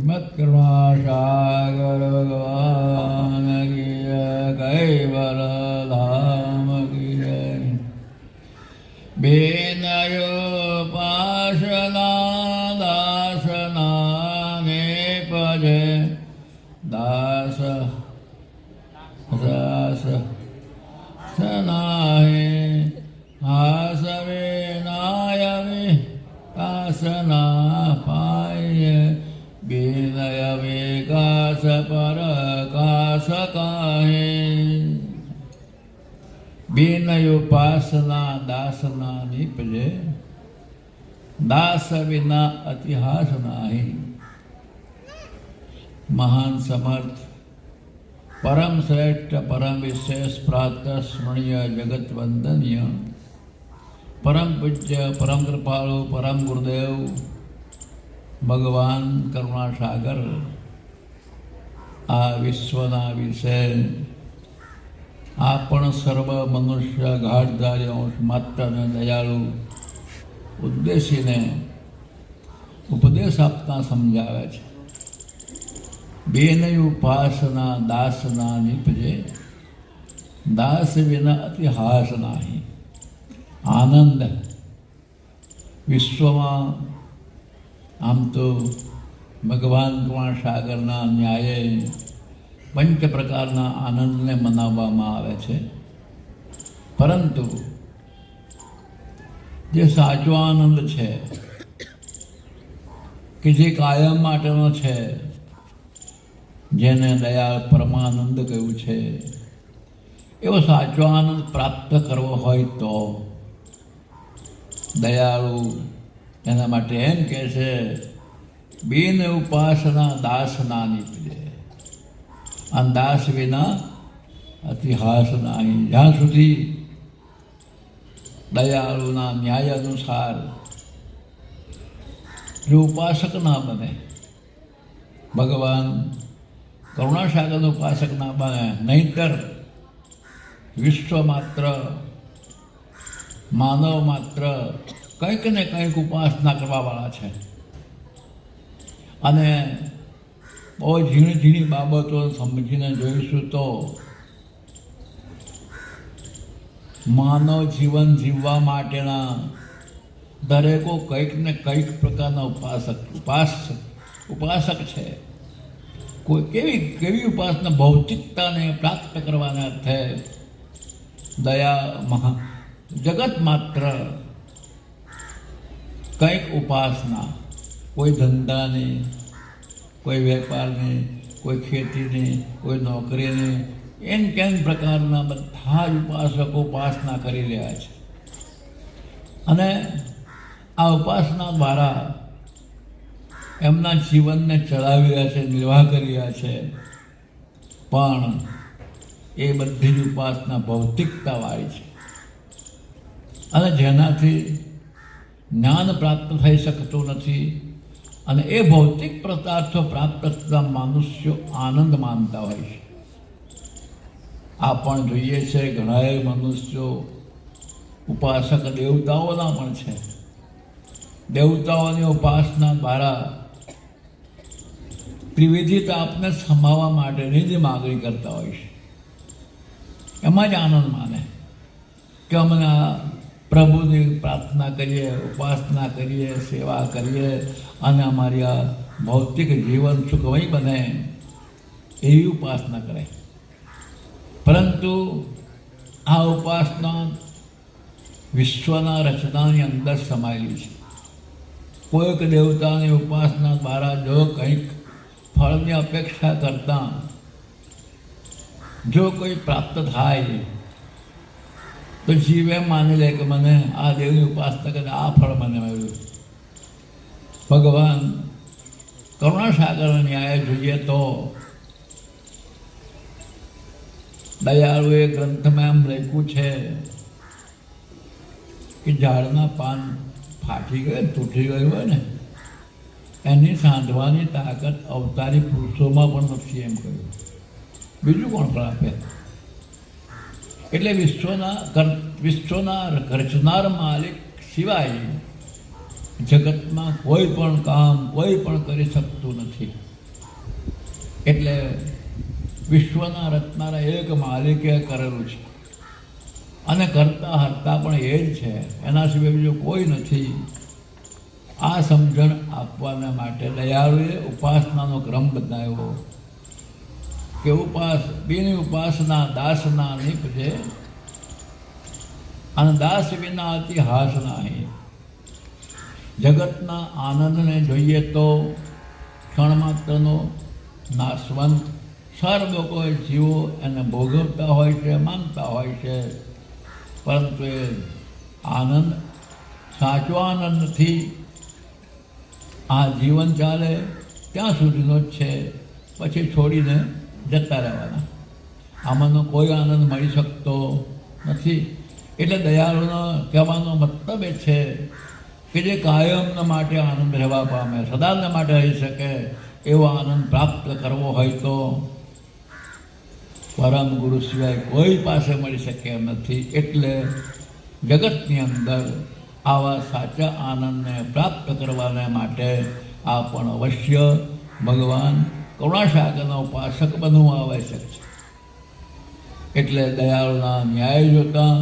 મત્કૃષ્ણાસાગર ભગવાન કી જય કૈવલ ધામ કી જય બેનયો પાસના દાસના નીપજે દાસ વિના અતિહાસ નાહી. મહાન સમર્થ, પરમ શ્રેષ્ઠ, પરમ વિશેષ પ્રાત સ્મરણીય જગત વંદનીય પરમ પૂજ્ય, પરમ કૃપાળુ, પરમ ગુરુદેવ, ભગવાન કરુણાસાગર, આ વિશ્વના વિશે આપણ સર્વ મનુષ્ય ઘાટધારી અંશ માત્ર અને દયાળુ ઉદ્દેશીને ઉપદેશ આપતા સમજાવે છે. બેનય ઉપાસના દાસના નિપજે, દાસ વિના અતિહાસ નાહી. આનંદ વિશ્વમાં આમ તો ભગવાન કુમાર સાગરના ન્યાયે પંચ પ્રકારના આનંદને મનાવવામાં આવે છે. પરંતુ જે સાચો આનંદ છે કે જે કાયમ માટેનો છે, જેને દયાળ પરમાનંદ કહ્યું છે, એવો સાચો આનંદ પ્રાપ્ત કરવો હોય તો દયાળુ એના માટે એમ કહે છે, બિન ઉપાસના દાસના નીપજે અને દાસ વિના ઇતિહાસ નહીં જ્યાં સુધી દયાળુના ન્યાય અનુસાર જો ઉપાસક ના બને, ભગવાન કરુણાસાગર ઉપાસક ના બને, નહીતર વિશ્વ માત્ર, માનવ માત્ર કંઈક ને કંઈક ઉપાસના કરવાવાળા છે. અને બહુ ઝીણી ઝીણી બાબતો સમજીને જોઈશું તો માનવ જીવન જીવવા માટેના દરેકો કંઈક ને કંઈક પ્રકારના ઉપાસક ઉપાસ ઉપાસક છે. કોઈ કેવી કેવી ઉપાસના ભૌતિકતાને પ્રાપ્ત કરવાના અર્થે દયા મહા, જગત માત્ર કંઈક ઉપાસના, કોઈ ધંધાની કોઈ વેપારની, કોઈ ખેતીને, કોઈ નોકરીને, એમ કેમ પ્રકારના બધા જ ઉપાસકો ઉપાસના કરી રહ્યા છે? અને આ ઉપાસના દ્વારા એમના જીવનને ચલાવી રહ્યા છે, નિર્વાહ કરી રહ્યા છે. પણ એ બધી જ ઉપાસના ભૌતિકતાવાળી છે. અને જેનાથી જ્ઞાન પ્રાપ્ત થઈ શકતું નથી અને એ ભૌતિક પદાર્થો પ્રાપ્ત થતા મનુષ્યો આનંદ માનતા હોય છે. આ પણ જોઈએ છે, ઘણાએ મનુષ્યો ઉપાસક દેવતાઓના પણ છે. દેવતાઓની ઉપાસના દ્વારા ત્રિવિધિ તાપને સમાવવા માટેની જ માગણી કરતા હોય છે. એમાં જ આનંદ માને. કે અમને આ પ્રભુની પ્રાર્થના કરીએ, ઉપાસના કરીએ, સેવા કરીએ અને અમારી આ ભૌતિક જીવન સુખમય બને એવી ઉપાસના કરે પરંતુ આ ઉપાસના વિશ્વના રચનાની અંદર સમાયેલી છે. કોઈક દેવતાની ઉપાસના દ્વારા જો કંઈક ફળની અપેક્ષા કરતાં જો કોઈ પ્રાપ્ત થાય તો શિવ એમ માની લે કે મને આ દેવની ઉપાસના કરીને આ ફળ મને મળ્યું. ભગવાન કરુણાસાગર ન્યાય જોઈએ તો દયાળુએ ગ્રંથમાં એમ લખ્યું છે કે ઝાડના પાન ફાટી ગયું, તૂટી ગયું હોય ને, એની સાંધવાની તાકાત અવતારી પુરુષોમાં પણ નથી એમ કહ્યું. બીજું કોણ પણ આપે? એટલે વિશ્વના વિશ્વના રચનાર માલિક સિવાય જગતમાં કોઈ પણ કામ કોઈ પણ કરી શકતું નથી. એટલે વિશ્વના રચનારા એક માલિકે કરેલું છે. અને કરતા હરતા પણ એ જ છે. એના સિવાય બીજું કોઈ નથી. આ સમજણ આપવાના માટે દયાળુએ ઉપાસનાનો ક્રમ બતાવ્યો કે ઉપાસ બિન ઉપાસના દાસના નિપજે અને દાસ વિના અતિ હાસ નાહી. જગતના આનંદને જોઈએ તો ક્ષણ માત્રનો નાશવંત. સર્વ કોઈ જીવો એને ભોગવતા હોય છે, માનતા હોય છે, પરંતુ એ આનંદ સાચો આનંદ નથી આ જીવન ચાલે, ત્યાં સુધીનો જ છે. પછી છોડીને જતા રહેવાના. આમાંનો કોઈ આનંદ મળી શકતો નથી. એટલે દયાળુનો કહેવાનો મતલબ એ છે કે જે કાયમના માટે આનંદ રહેવા પામે, સદાને માટે રહી શકે એવો આનંદ પ્રાપ્ત કરવો હોય તો પરમ ગુરુ સિવાય કોઈ પાસે મળી શકે એમ નથી. એટલે જગતની અંદર આવા સાચા આનંદને પ્રાપ્ત કરવાને માટે આ પણ અવશ્ય ભગવાન કરુણાસાગરના ઉપાસક બનવું આવશ્યક છે. એટલે દયાળુના ન્યાય જોતા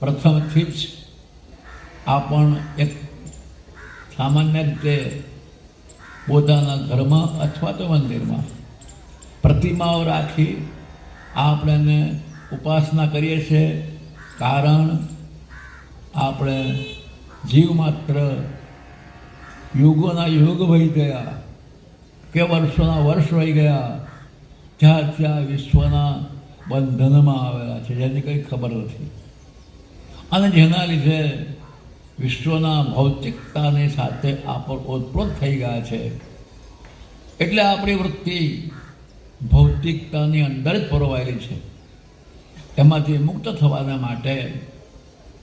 પ્રથમથી જ આ પણ એક સામાન્ય રીતે પોતાના ઘરમાં અથવા તો મંદિરમાં પ્રતિમાઓ રાખી આપણે ઉપાસના કરીએ છીએ કારણ આપણે જીવ માત્ર યુગોના યુગ વહી ગયા. કે વર્ષોના વર્ષ વહી ગયા, જ્યાં ત્યાં વિશ્વના બંધનમાં આવેલા છે, જેની કંઈ ખબર નથી. અને જેના લીધે વિશ્વના ભૌતિકતાની સાથે આપણે ઓતપ્રોત થઈ ગયા છે. એટલે આપણી વૃત્તિ ભૌતિકતાની અંદર જ પરોવાયેલી છે. એમાંથી મુક્ત થવાના માટે,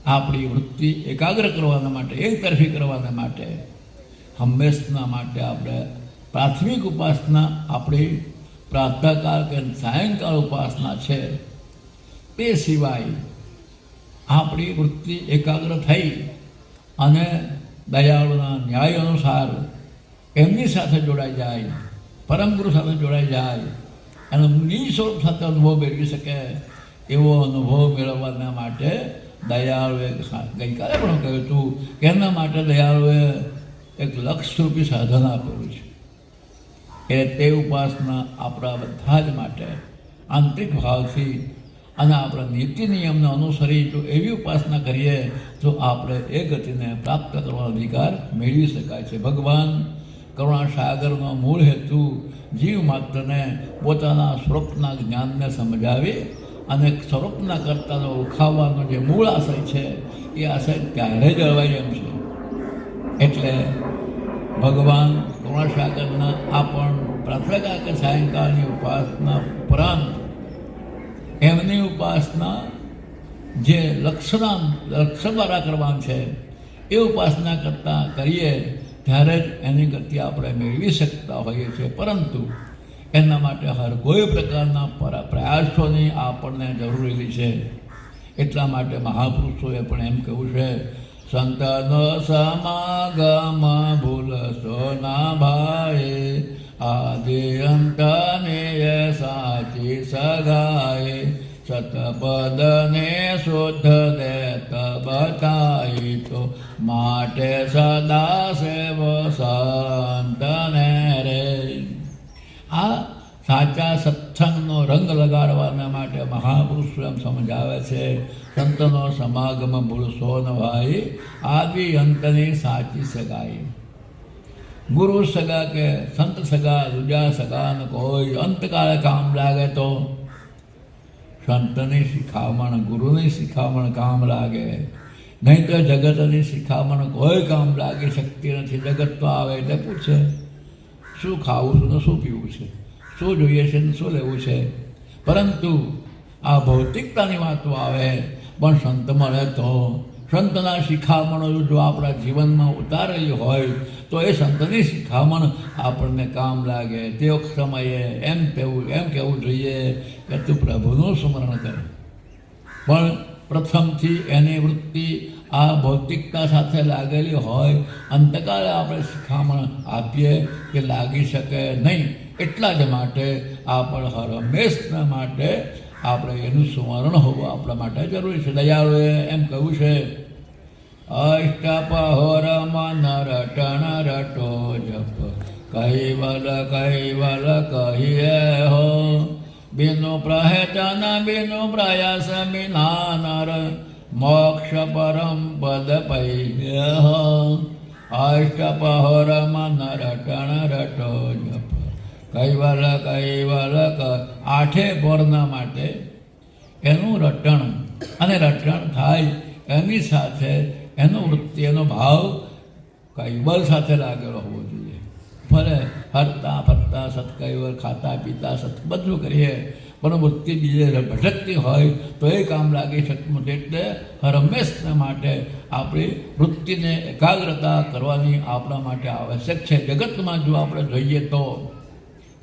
આપણી વૃત્તિ એકાગ્ર કરવાના માટે એક તરફી કરવાના માટે, હંમેશના માટે આપણે પ્રાથમિક ઉપાસના આપણી પ્રાતઃકાળ કે સાયંકાળ ઉપાસના છે, તે સિવાય આપણી વૃત્તિ એકાગ્ર થઈ અને દયાળુના ન્યાય અનુસાર એમની સાથે જોડાઈ જાય, પરમ ગુરુ સાથે જોડાઈ જાય અને નિસ્વરૂપ સાથે અનુભવ મેળવી શકે એવો અનુભવ મેળવવાના માટે દયાળુએ ગઈકાલે પણ કહ્યું હતું કે એના માટે દયાળુએ એક લક્ષરૂપી સાધન આપેલું છે. એ તે ઉપાસના આપણા બધા જ માટે આંતરિક ભાવથી અને આપણા નીતિ નિયમને અનુસરી જો એવી ઉપાસના કરીએ તો આપણે એ ગતિને પ્રાપ્ત કરવાનો અધિકાર મેળવી શકાય છે. ભગવાન કરુણા સાગરનો મૂળ હેતુ જીવ માત્રને પોતાના સ્વરૂપના જ્ઞાનને સમજાવી અને સ્વરૂપના કરતાને ઓળખાવવાનો જે મૂળ આશય છે, એ આશય ત્યારે જળવાય એમ છે. એટલે ભગવાન કરુણાસાગરના આ પણ પ્રાર્થના કે સાયંકાળની ઉપાસના ઉપરાંત એમની ઉપાસના જે લક્ષના લક્ષ્ય દ્વારા કરવાનું છે, એ ઉપાસના કરતાં કરીએ, ત્યારે જ એની ગતિ આપણે મેળવી શકતા હોઈએ છીએ. પરંતુ એના માટે હર કોઈ પ્રકારના પ્રયાસોની આપણને જરૂરી છે. એટલા માટે મહાપુરુષોએ પણ એમ કહ્યું છે, સંતનો સમાગમ ભૂલશો ના ભાઈ આદિ અંતને સાચી સગાય સતપદને શુદ્ધ દેત બતાઈ તો માટે સદા સેવ સંતને રે આ સાચા સત્સંગનો રંગ લગાડવાના માટે મહાપુરુષ એમ સમજાવે છે, સંતનો સમાગમ ભૂલશો ન ભાઈ, આદિ અંતની સાચી સગાઈ. ગુરુ સગા કે સંત સગા, દુજા સગા ન કોઈ, અંતકાળે કામ લાગે તો સંતની શિખામણ, ગુરુની શિખામણ કામ લાગે. નહીં તો જગતની શિખામણ કોઈ કામ લાગી શકતી નથી. જગત તો આવે એટલે પૂછે, શું ખાવું છે ને શું પીવું છે? શું જોઈએ છે ને શું લેવું છે? પરંતુ આ ભૌતિકતાની વાતો આવે, પણ સંત મળે તો સંતના શિખામણો જો આપણા જીવનમાં ઉતારેલી હોય તો એ સંતની શિખામણ આપણને કામ લાગે તે સમયે એમ કહેવું એમ કહેવું જોઈએ કે તું પ્રભુનું સ્મરણ કર. પણ પ્રથમથી એની વૃત્તિ આ ભૌતિકતા સાથે લાગેલી હોય, અંતકાળે આપણે શિખામણ આપીએ કે લાગી શકે નહીં, એટલા જ માટે આપણે હરમેશના માટે આપણે એનું સ્મરણ હોવું આપણા માટે જરૂરી છે. દયાળુએ એમ કહ્યું છે અષ્ટપહોરમાં રટણ રટો જપ કૈવલ કૈવલ કહીએ હો બિનુ પ્રહેતન બિનુ પ્રયાસ બિના નર મોક્ષ પરમ પદ હો અષ્ટપહોરમાં રટણ રટો જપ કૈવલ કૈવલ આઠે પોરના માટે એનું રટણ, અને રટણ થાય એની સાથે એનો વૃત્તિ, એનો ભાવ કૈવલ સાથે લાગેલો હોવો જોઈએ. ભલે હરતા ફરતા સત્કૈવલ ખાતા, પીતા, સત, બધું કરીએ, પણ વૃત્તિ બીજે ભટકતી હોય તો એ કામ લાગી શકતું એટલે હરમેશને માટે આપણી વૃત્તિને એકાગ્રતા કરવાની આપણા માટે આવશ્યક છે. જગતમાં જો આપણે જોઈએ તો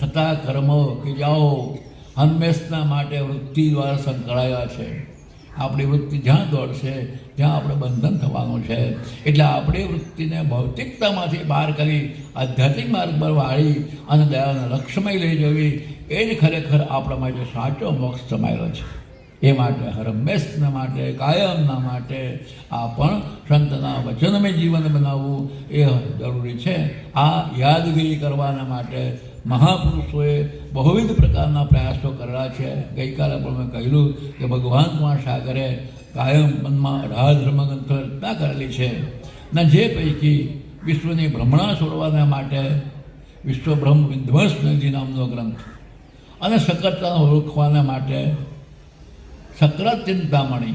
થતા કર્મો ક્રિયાઓ હંમેશના માટે વૃત્તિ દ્વારા સંકળાયેલા છે. આપણી વૃત્તિ જ્યાં દોડશે ત્યાં આપણે બંધન થવાનું છે. એટલે આપણી વૃત્તિને ભૌતિકતામાંથી બહાર કરી આધ્યાત્મિક માર્ગ પર વાળી અને દયાને લક્ષ્યમય લઈ જવી, એ જ ખરેખર આપણા માટે સાચો મોક્ષ સમાયેલો છે. એ માટે હરમેશના માટે, કાયમના માટે આ પણ સંતના વચનમય જીવન બનાવવું એ જરૂરી છે. આ યાદગીરી કરવાના માટે મહાપુરુષોએ બહુવિધ પ્રકારના પ્રયાસો કરેલા છે. ગઈકાલે પણ મેં કહેલું કે ભગવાન કુમાર સાગરે કાયમ મનમાં રાજ રમગન કલ્પના કરેલી છે. ને જે પૈકી વિશ્વની ભ્રમણા છોડવાના માટે વિશ્વ બ્રહ્મ વિધ્વંસ નદી નામનો ગ્રંથ અને સકરતા ઓળખવાના માટે સકરત ચિંતામણી,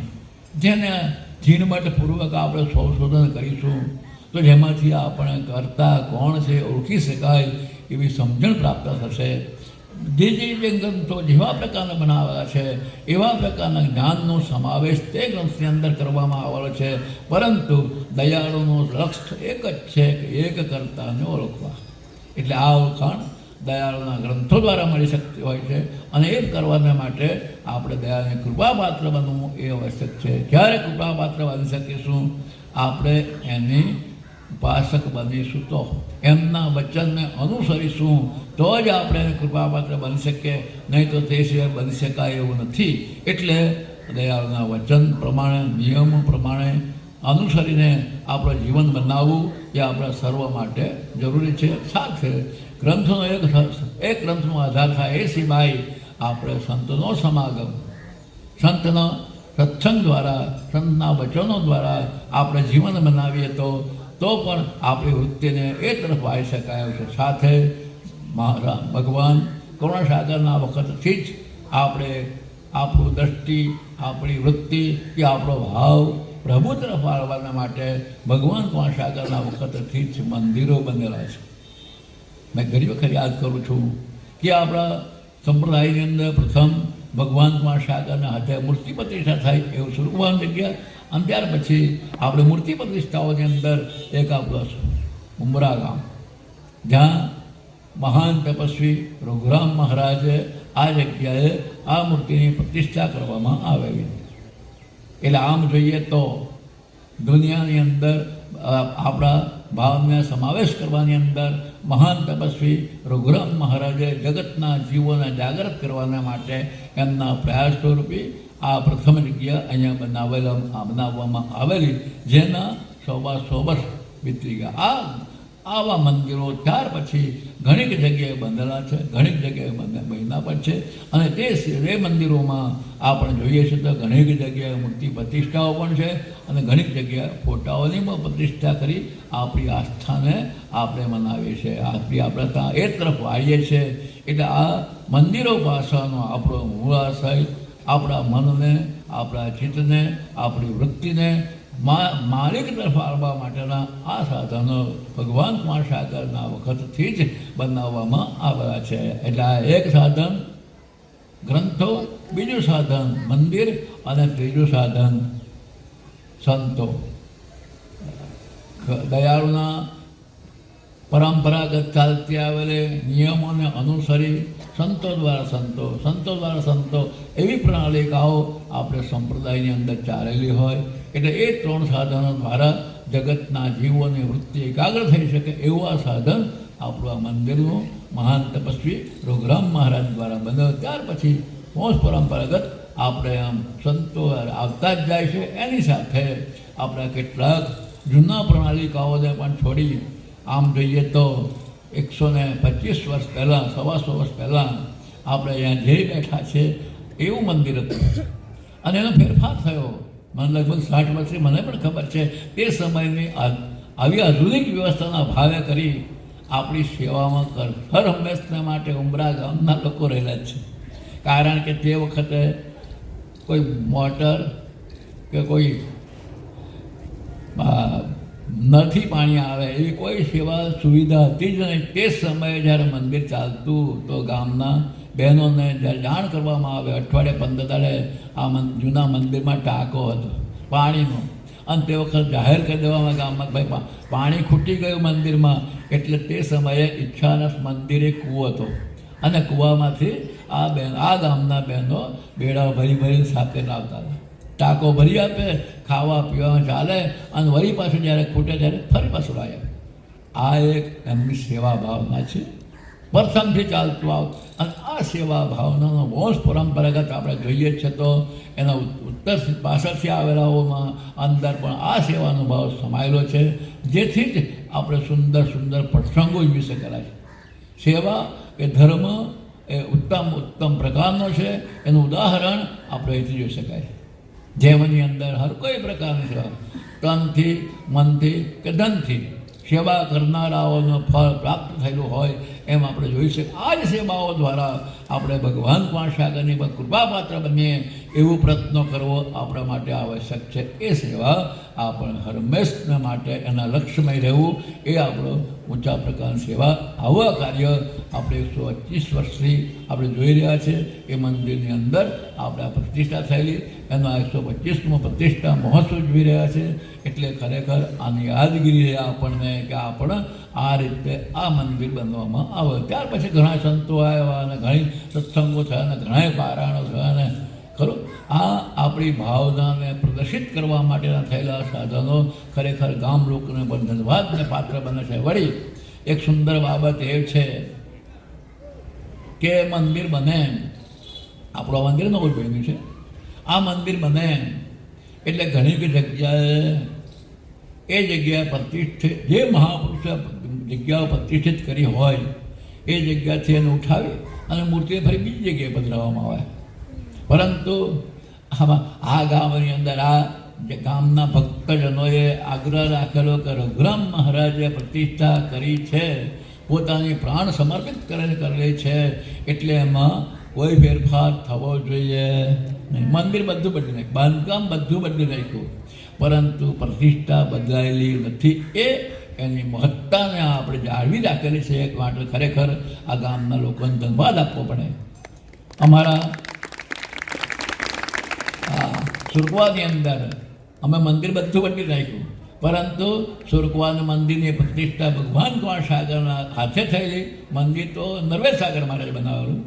જેને ઝીણવટપૂર્વક આપણે સંશોધન કરીશું, તો જેમાંથી આપણે કરતા કોણ છે ઓળખી શકાય એવી સમજણ પ્રાપ્ત થશે. જે ગ્રંથો જેવા પ્રકારના બનાવેલા છે, એવા પ્રકારના જ્ઞાનનો સમાવેશ તે ગ્રંથની અંદર કરવામાં આવેલો છે. પરંતુ દયાળુનો લક્ષ્ય એક જ છે કે એક કરતાને ઓળખવા. એટલે આ ઓળખાણ દયાળુના ગ્રંથો દ્વારા મળી શકતી હોય છે અને એ કરવાના માટે આપણે દયાને કૃપાપાત્ર બનવું એ આવશ્યક છે. ક્યારે કૃપાપાત્ર બની શકીશું, આપણે એની ઉપાસક બનીશું તો એમના વચનને અનુસરીશું, તો જ આપણે એને કૃપાપાત્ર બની શકીએ. નહીં તો તે સિવાય બની શકાય એવું નથી. એટલે દયાળના વચન પ્રમાણે, નિયમો પ્રમાણે અનુસરીને આપણું જીવન બનાવવું એ આપણા સર્વ માટે જરૂરી છે. સાથે ગ્રંથનો એક એક ગ્રંથનો આધાર થાય એ સિવાય આપણે સંતનો સમાગમ, સંતના સત્સંગ દ્વારા, સંતના વચનો દ્વારા આપણે જીવન બનાવીએ તો તો પણ આપણી વૃત્તિને એ તરફ આવી શકાય છે. સાથે મહારા ભગવાન કરુણાસાગરના વખતથી જ આપણે આપણું દ્રષ્ટિ, આપણી વૃત્તિ કે આપણો ભાવ પ્રભુ તરફ વાળવાના માટે ભગવાન કરુણાસાગરના વખતથી જ મંદિરો બનેલા છે. મેં ઘણી વખત યાદ કરું છું કે આપણા સંપ્રદાયની અંદર પ્રથમ ભગવાન કુમાર સાગરના હાથે મૂર્તિ પ્રતિષ્ઠા થાય એવું સ્વરૂપવાન જગ્યા અને ત્યાર પછી આપણે મૂર્તિ પ્રતિષ્ઠાઓની અંદર એક આપણું ઉમરા ગામ. જ્યાં મહાન તપસ્વી રઘુરામ મહારાજે આ જગ્યાએ આ મૂર્તિની પ્રતિષ્ઠા કરવામાં આવેલી. એટલે આમ જોઈએ તો દુનિયાની અંદર આપણા ભાવને સમાવેશ કરવાની અંદર મહાન તપસ્વી રઘુરામ મહારાજે જગતના જીવોને જાગૃત કરવાના માટે એમના પ્રયાસ સ્વરૂપે આ પ્રથમ જગ્યા અહીંયા બનાવેલા બનાવવામાં આવેલી, જેના સોબા સો વર્ષ વીતી ગયા. આ આવા મંદિરો ત્યાર પછી ઘણીક જગ્યાએ બંધેલા છે ઘણીક જગ્યાએ બંધ, બન્યા પણ છે. અને તે એ મંદિરોમાં આપણે જોઈએ છીએ તો ઘણીક જગ્યાએ મૂર્તિ પ્રતિષ્ઠાઓ પણ છે અને ઘણીક જગ્યાએ ફોટાઓની પણ પ્રતિષ્ઠા કરી આપણી આસ્થાને આપણે મનાવીએ છીએ. આપણી, આપણે ત્યાં એ તરફ વાળીએ છીએ. એટલે આ મંદિરો પાસેનો આપણો મૂળાશય આપણા મનને, આપણા ચિત્તને, આપણી વૃત્તિને માલિક તરફ આવવા માટેના આ સાધનો ભગવાન કુમાર વખતથી જ બનાવવામાં આવેલા છે. એટલે આ એક સાધન, ગ્રંથો, બીજું સાધન, મંદિર અને ત્રીજું સાધન, સંતો. દયાળુના પરંપરાગત ચાલતી આવેલી નિયમોને અનુસરી સંતો દ્વારા સંતો સંતો દ્વારા સંતો, એવી પ્રણાલિકાઓ આપણે સંપ્રદાયની અંદર ચાલેલી હોય. એટલે એ ત્રણ સાધનો દ્વારા જગતના જીવોની વૃત્તિ એકાગ્ર થઈ શકે એવું આ સાધન આપણું આ મંદિરનું મહાન તપસ્વી રઘુરામ મહારાજ દ્વારા બનાવ્યું. ત્યાર પછી મોસ પરંપરાગત આપણે આમ સંતો આવતા જ જાય છે. એની સાથે આપણા કેટલાક જૂના પ્રણાલિકાઓને પણ છોડી આમ જોઈએ તો એકસો ને પચીસ વર્ષ પહેલાં, સવાસો વર્ષ પહેલાં આપણે અહીંયા જઈ બેઠા છે, એવું મંદિર હતું. અને એનો ફેરફાર થયો. મને લગભગ સાઠ વર્ષથી મને પણ ખબર છે, તે સમયની આવી આધુનિક વ્યવસ્થાના ભાવે કરી આપણી સેવામાં કર, હર હંમેશના માટે ઉમરા ગામના લોકો રહેલા છે. કારણ કે તે વખતે કોઈ મોટર કે કોઈ નથી પાણી આવે, એવી કોઈ સેવા સુવિધા હતી જ નહીં. તે સમયે જ્યારે મંદિર ચાલતું, તો ગામના બહેનોને જ્યારે જાણ કરવામાં આવે, અઠવાડિયે પંદર દાડે આ જૂના મંદિરમાં ટાંકો હતો, પાણીનો. અને તે વખત જાહેર કરી દેવામાં ગામમાં ભાઈ પાણી ખૂટી ગયું મંદિરમાં, એટલે તે સમયે ઈચ્છાનસ મંદિરે કૂવો હતો. અને કૂવામાંથી આ બેન, આ ગામના બહેનો બેડા ભરી ભરીને સાથે લાવતા હતા. ટાંકો ભરી આપે, ખાવા પીવામાં ચાલે, અને વળી પાછું જ્યારે ખૂટે ત્યારે ફરી પાછું લાવે. આ એક એમની સેવા ભાવના છે. પ્રથમથી ચાલતું આવ અને આ સેવા ભાવનાનો બહુ પરંપરાગત આપણે જોઈએ છે તો એના ઉત્તર પાછળથી આવેલાઓમાં અંદર પણ આ સેવાનો ભાવ સમાયેલો છે, જેથી જ આપણે સુંદર સુંદર પ્રસંગો વિશે કરાય છે સેવા એ ધર્મ એ ઉત્તમ ઉત્તમ પ્રકારનો છે. એનું ઉદાહરણ આપણે અહીંથી જોઈ શકાય. જેમની અંદર હર કોઈ પ્રકારની સેવા તનથી મનથી કે ધનથી સેવા કરનારાઓનો ફળ પ્રાપ્ત થયેલું હોય એમ આપણે જોઈ શકીએ. આ જ સેવાઓ દ્વારા આપણે ભગવાન પાસે આગળની કૃપાપાત્ર બનીએ એવું પ્રયત્નો કરવો આપણા માટે આવશ્યક છે. એ સેવા આપણે હરમેશને માટે એના લક્ષ્યમય રહેવું એ આપણો ઊંચા પ્રકારની સેવા, આવા કાર્ય આપણે એકસો પચીસ વર્ષથી આપણે જોઈ રહ્યા છે. એ મંદિરની અંદર આપણે આ પ્રતિષ્ઠા થયેલી. એનો આ એકસો પચીસમો પ્રતિષ્ઠા મહોત્સવ જોઈ રહ્યા છે. એટલે ખરેખર આની યાદગીરી રહે આપણને કે આપણે આ રીતે આ મંદિર બનવામાં આવે. ત્યાર પછી ઘણા સંતો આવ્યા અને ઘણી સત્સંગો થયા અને ઘણા પારાયણો થયા અને ખરું? આ આપણી ભાવનાને પ્રદર્શિત કરવા માટેના થયેલા સાધનો ખરેખર ગામ લોકોને પણ ધન્યવાદને પાત્ર બને છે. વળી, એક સુંદર બાબત એ છે કે મંદિર બને, આપણું મંદિર નવું બન્યું છે. આ મંદિર બને એટલે ઘણી બધી જગ્યાએ એ જગ્યાએ પ્રતિષ્ઠિત, જે મહાપુરુષે જગ્યાઓ પ્રતિષ્ઠિત કરી હોય, એ જગ્યાથી એને ઉઠાવી અને મૂર્તિને ફરી બીજી જગ્યાએ પધરાવવામાં આવે. પરંતુ આમાં આ ગામની અંદર આ જે ગામના ભક્તજનોએ આગ્રહ રાખેલો કે રઘુરામ મહારાજે પ્રતિષ્ઠા કરી છે, પોતાની પ્રાણ સમર્પિત કરેલ કરેલી છે, એટલે એમાં કોઈ ફેરફાર થવો જોઈએ નહીં. મંદિર બધું બદલી નાખ્યું, બાંધકામ બધું બદલી નાખ્યું, પરંતુ પ્રતિષ્ઠા બદલાયેલી નથી. એ એની મહત્તાને આપણે જાળવી રાખેલી છે. એક માટે ખરેખર આ ગામના લોકોને ધન્યવાદ આપવો પડે. અમારા સુરકવાની અંદર. અમે મંદિર બધું બદલી નાખ્યું પરંતુ સુરકવાનું મંદિરની પ્રતિષ્ઠા ભગવાન કુમાર સાગરના હાથે થયેલી. મંદિર તો નર્વેદ સાગર મહારાજ બનાવેલું.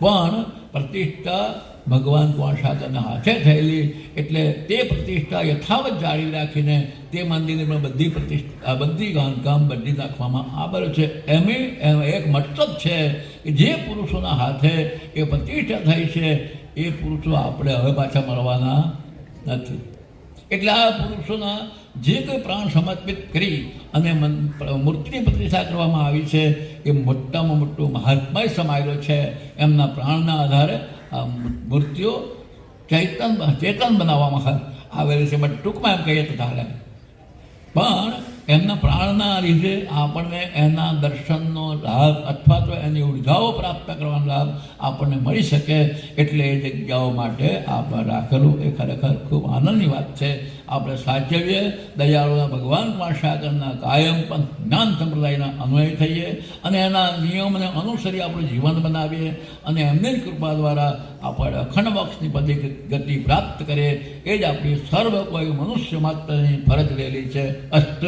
પણ પ્રતિષ્ઠા ભગવાન કુમાર સાગરના હાથે થયેલી. એટલે તે પ્રતિષ્ઠા યથાવત જાળવી રાખીને તે મંદિરની પણ બધી પ્રતિષ્ઠા બધી બાંધકામ બદલી નાખવામાં આવેલ છે. એમ એક મતલબ છે કે જે પુરુષોના હાથે એ પ્રતિષ્ઠા થઈ છે, એ પુરુષો આપણે હવે પાછા મળવાના નથી. એટલે આ પુરુષોના જે કોઈ પ્રાણ સમર્પિત કરી અને મૂર્તિની પ્રતિષ્ઠા કરવામાં આવી છે, એ મોટામાં મોટું મહાત્માય સમાયેલો છે. એમના પ્રાણના આધારે આ મૂર્તિઓ ચૈતન ચેતન બનાવવામાં આવેલી છે બટ ટૂંકમાં એમ કહીએ તો ચાલે પણ એમના પ્રાણના લીધે આપણને એના દર્શનનો લાભ અથવા તો એની ઉર્જાઓ પ્રાપ્ત કરવાનો લાભ આપણને મળી શકે એટલે એ જગ્યાઓ માટે આપણે રાખેલું. એ ખરેખર ખૂબ આનંદની વાત છે. આપણે સાચવીએ. દયાળુના ભગવાન પાશાકરના કાયમ પણ જ્ઞાન સંપ્રદાયના અન્વય થઈએ અને એના નિયમને અનુસરી આપણું જીવન બનાવીએ અને એમની કૃપા દ્વારા આપણે અખંડ મોક્ષની બધી ગતિ પ્રાપ્ત કરીએ. એ જ આપણી સર્વ કોઈ મનુષ્ય માત્રની ફરજ રહેલી છે. અસ્ત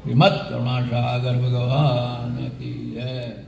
શ્રીમદ કરુણાસાગર ભગવાન કી જય.